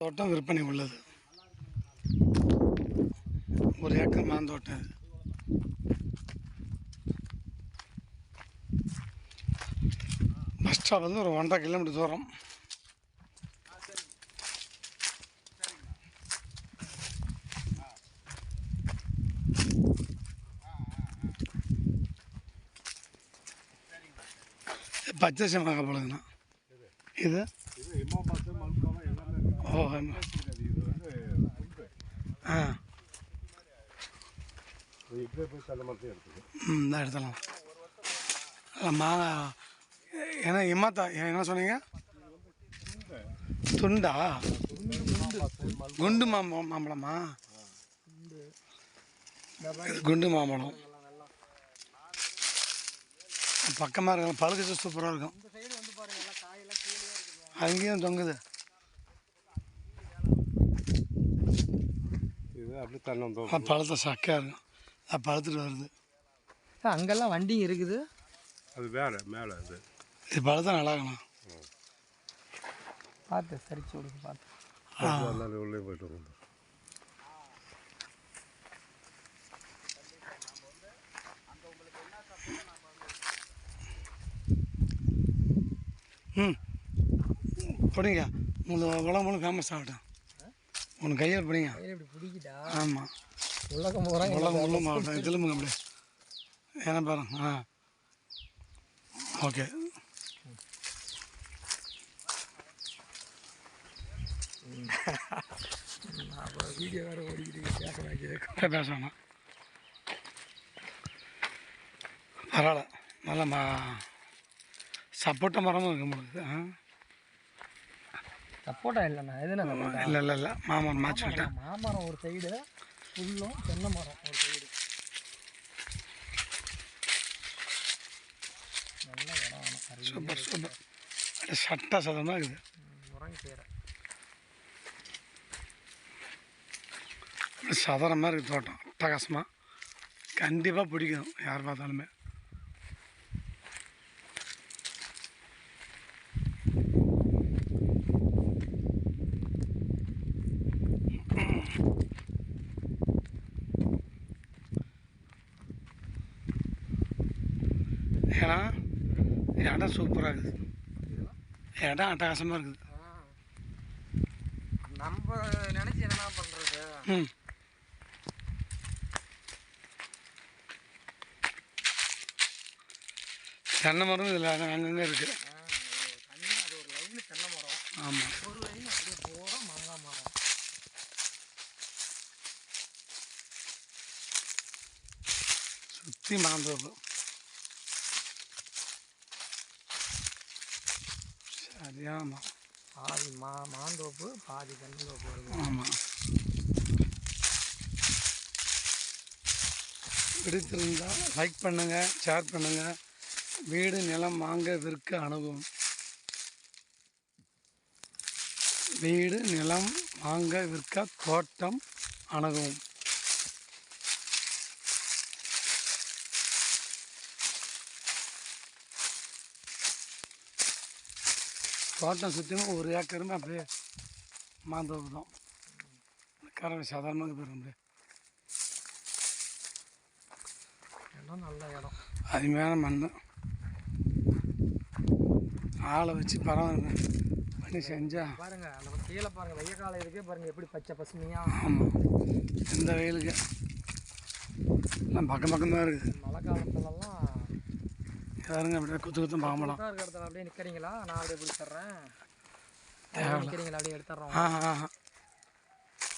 தோட்டம் விற்பனை உள்ளது. ஒரு ஏக்கர் மாந்தோட்டம் பஸ் ஸ்டாப் வந்து ஒரு ஒன்றரை கிலோமீட்டர் தூரம். பச்சை செம்மாக போடுதுண்ணா இது இது இம்மா பார்த்து மல்கோவா எல்லாமே இருக்கு. ஓ ஆமா. ஆ ம். எடுத்துடலாம் ஏன்னா இம்மாத்தா என்ன சொன்னீங்க? துண்டா? குண்டு மாம்பழம் மாம்பழமா? இது குண்டு மாம்பழம். பக்கமாக இருக்கும் பழுக்க சூப்பராக இருக்கும். அங்கேயும் தொங்குது. இது அப்படியே தன்னம் ஆ, பழுத்த சக்கையாக இருக்கும் அது பழுத்துட்டு வருது. அங்கெல்லாம் வண்டி இருக்குது. அது வேற மேலே அது. இது பழுத்தா நல்லா இருக்கணும் பார்த்து சரிச்சு விடுங்க பார்த்து. உள்ளே போயிட்டு வந்து ம். பிடிங்க உங்களுக்கு உலகம் ஃபேமஸ் ஆகட்டும். உனக்கு கையில் பிடிங்க? இப்படி பிடிக்கிட்டா ஆமாம் உலகம் பூரா உலகம் முழு மாவட்டம். திரும்புங்க அப்படியே. ஏன்னா பாருங்க ஆ. ஓகே. அப்புறம் வீடியோ வேறு ஓடிக்கிட்டு பேசுகிறேன் கேட்கும் அப்படியே பேச வேணாம் பரவாயில்ல. நல்ல மா சப்போட்டா மரமும் இருக்கு உங்களுக்கு ஆ. சப்போட்டா இல்லைண்ணா எதுனா இல்லை இல்லை இல்லை. மாமரம் மாற்றி விட்டேன் மாமரம் ஒரு சைடு புல்லும் தென்னை மரம் ஒரு சைடு நல்ல இடம் சூப்பர் சூப்பர். சட்டா சதமாக இருக்குது. முருங்கை கீரை அப்படியே சதுர மாதிரி இருக்குது தோட்டம். அட்டகாசமாக கண்டிப்பாக பிடிக்கும் யார் பார்த்தாலுமே. ஏன்னா இடம் சூப்பராக இருக்குது. இடம் அட்டகாசமாக இருக்குது. நம்ம நினச்சி என்ன பண்ணுறது ம். தென்னை மரம் இதில் அங்கங்கே இருக்குது தென்னை மரம். ஆமாம் ஒரு லைன் அப்படியே பூரா மாங்காய் மரம். சுற்றி மாந்தோப்பு சரியான மரம் பாதி மா மாந்தோப்பு பாதி தென்னந்தோப்பு வருது. ஆமாம் பிடித்திருந்தால் லைக் பண்ணுங்கள் ஷேர் பண்ணுங்கள் வீடு நிலம் வாங்க விற்க அணுகும். வீடு நிலம் வாங்க விற்க தோட்டம் அணுகும். தோட்டம் சுற்றியும் ஒரு ஏக்கருமே அப்படியே மாந்தோப்பு தான் கறவை சாதாரணமாக போயிடும் அப்படியே. இடம் நல்ல இடம். அருமையான மண். ஆளை வச்சு பரவாயில்ல பண்ணி செஞ்சா. பாருங்க அந்த கீழே பாருங்க வெய்ய காலம் இருக்கே பாருங்க எப்படி பச்சை பசுமையா. ஆமாம் இந்த வெயிலுக்கு. எல்லாம் பக்கம் பக்கம் தான் இருக்குது. மழை காலத்துலலாம் யாருங்க அப்படியே குத்து குத்து பாம்பலாம் இருக்கிற இடத்துல அப்படியே நிற்கிறீங்களா நான் அப்படியே பிடிச்சிட்றேன். நிற்கிறீங்களா அப்படியே எடுத்துட்றோம் ஆ ஆ ஆ.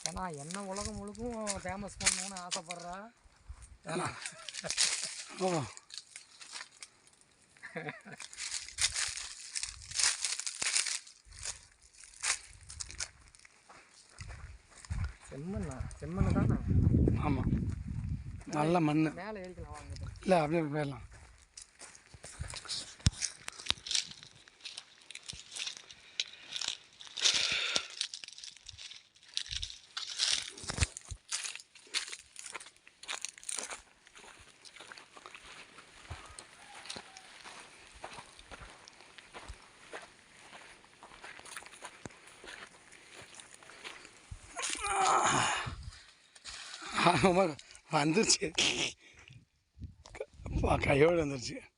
ஏன்னா என்ன உலகம் முழுக்கும் ஃபேமஸ் பண்ணணும்னு ஆசைப்படுறா ஏன்னா ஓ. செம்மண்ணா. செம்மண்ணு தானே? ஆமாம் நல்ல மண் மேலே ஏறிக்கலாம் வாங்க. இல்லை அப்படியே போயிடலாம். હા અમારો વાંધો છે. પાકા એવડો છે.